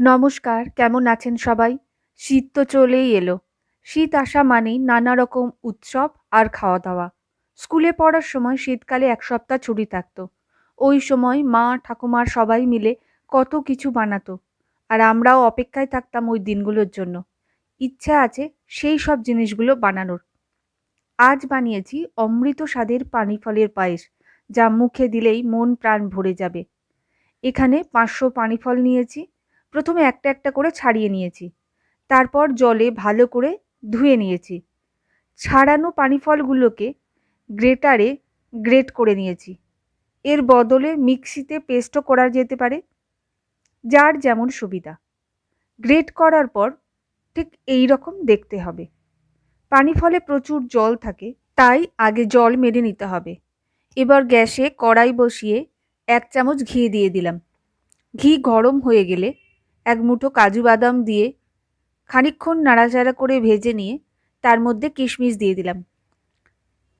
নমস্কার, কেমন আছেন সবাই? শীত তো চলেই এলো। শীত আসা মানেই নানা রকম উৎসব আর খাওয়া দাওয়া স্কুলে পড়ার সময় শীতকালে এক সপ্তাহ ছুটি থাকতো। ওই সময় মা, ঠাকুমার সবাই মিলে কত কিছু বানাতো। আর আমরাও অপেক্ষায় থাকতাম ওই দিনগুলোর জন্য। ইচ্ছা আছে সেই সব জিনিসগুলো বানানোর। আজ বানিয়েছি অমৃত স্বাদের পানি ফলের পায়েস, যা মুখে দিলেই মন প্রাণ ভরে যাবে। এখানে পাঁচশো পানি ফল নিয়েছি প্রথমে একটা একটা করে ছাড়িয়ে নিয়েছি। তারপর জলে ভালো করে ধুয়ে নিয়েছি। ছাড়ানো পানি ফলগুলোকে গ্রেটারে গ্রেট করে নিয়েছি। এর বদলে মিক্সিতে পেস্টও করা যেতে পারে, যার যেমন সুবিধা। গ্রেট করার পর ঠিক এই রকম দেখতে হবে। পানি ফলে প্রচুর জল থাকে, তাই আগে জল মেরে নিতে হবে। এবার গ্যাসে কড়াই বসিয়ে এক চামচ ঘি দিয়ে দিলাম। ঘি গরম হয়ে গেলে এক মুঠো কাজু বাদাম দিয়ে খানিকক্ষণ নাড়াচাড়া করে ভেজে নিয়ে তার মধ্যে কিশমিশ দিয়ে দিলাম।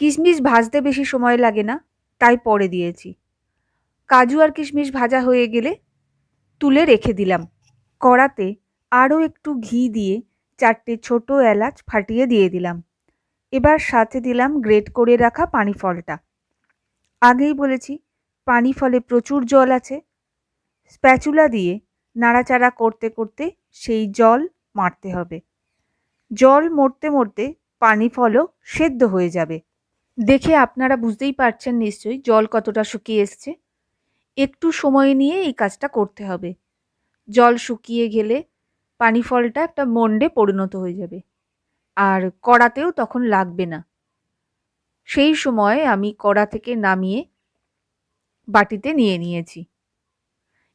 কিশমিশ ভাজতে বেশি সময় লাগে না, তাই পরে দিয়েছি। কাজু আর কিশমিশ ভাজা হয়ে গেলে তুলে রেখে দিলাম। কড়াতে আরও একটু ঘি দিয়ে চারটে ছোট এলাচ ফাটিয়ে দিয়ে দিলাম। এবার সাথে দিলাম গ্রেট করে রাখা পানি ফলটা। আগেই বলেছি, পানি ফলে প্রচুর জল আছে। স্প্যাচুলা দিয়ে নাড়াচাড়া করতে করতে সেই জল মারতে হবে। জল মরতে মরতে পানি ফলও সেদ্ধ হয়ে যাবে। দেখে আপনারা বুঝতেই পারছেন নিশ্চয়ই জল কতটা শুকিয়ে এসছে। একটু সময় নিয়ে এই কাজটা করতে হবে। জল শুকিয়ে গেলে পানি ফলটা একটা মন্ডে পরিণত হয়ে যাবে। আর কড়াতেও তখন লাগবে না। সেই সময় আমি কড়া থেকে নামিয়ে বাটিতে নিয়ে নিয়েছি।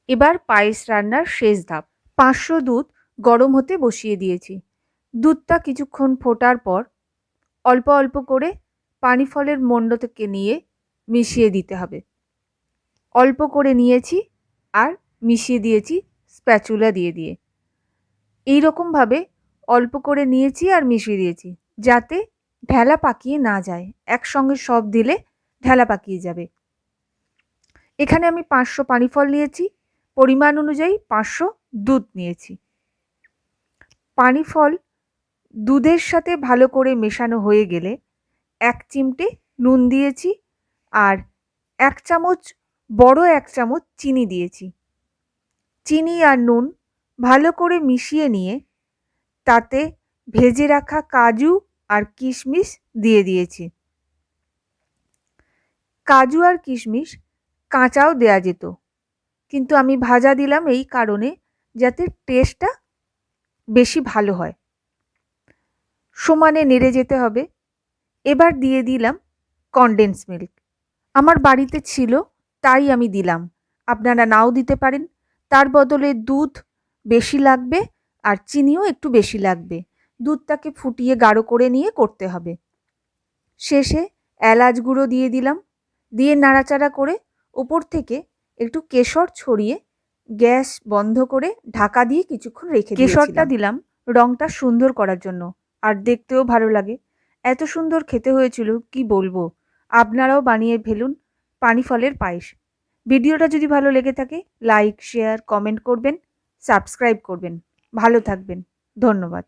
এবার পায়েস রান্নার শেষ ধাপ। পাঁচশো দুধ গরম হতে বসিয়ে দিয়েছি। দুধটা কিছুক্ষণ ফোটার পর অল্প অল্প করে পানি ফলের মণ্ড থেকে নিয়ে মিশিয়ে দিতে হবে। অল্প করে নিয়েছি আর মিশিয়ে দিয়েছি স্প্যাচুলা দিয়ে দিয়ে। এই রকমভাবে অল্প করে নিয়েছি আর মিশিয়ে দিয়েছি যাতে ঢেলা পাকিয়ে না যায়। একসঙ্গে সব দিলে ঢেলা পাকিয়ে যাবে। এখানে আমি পাঁচশো পানি ফল নিয়েছি। পরিমাণ অনুযায়ী পাঁচশো দুধ নিয়েছি। পানি ফল দুধের সাথে ভালো করে মেশানো হয়ে গেলে এক চিমটে নুন দিয়েছি আর এক চামচ, বড় এক চামচ চিনি দিয়েছি। চিনি আর নুন ভালো করে মিশিয়ে নিয়ে তাতে ভেজে রাখা কাজু আর কিশমিশ দিয়ে দিয়েছি। কাজু আর কিশমিশ কাঁচাও দেয়া যেত। কিন্তু আমি ভাজা দিলাম এই কারণে যাতে টেস্টটা বেশি ভালো হয়। সমানে নেড়ে যেতে হবে। এবার দিয়ে দিলাম কনডেন্স মিল্ক আমার বাড়িতে ছিল, তাই আমি দিলাম। আপনারা নাও দিতে পারেন। তার বদলে দুধ বেশি লাগবে আর চিনিও একটু বেশি লাগবে। দুধটাকে ফুটিয়ে গাঢ় করে নিয়ে করতে হবে। শেষে এলাচ গুঁড়ো দিয়ে দিলাম। দিয়ে নাড়াচাড়া করে ওপর থেকে একটু কেশর ছড়িয়ে গ্যাস বন্ধ করে ঢাকা দিয়ে কিছুক্ষণ রেখে কেশরটা দিলাম রঙটা সুন্দর করার জন্য, আর দেখতেও ভালো লাগে। এত সুন্দর খেতে হয়েছিল, কি বলব? আপনারাও বানিয়ে ফেলুন পানি ফলের পায়েস। ভিডিওটা যদি ভালো লেগে থাকে, লাইক, শেয়ার, কমেন্ট করবেন, সাবস্ক্রাইব করবেন। ভালো থাকবেন। ধন্যবাদ।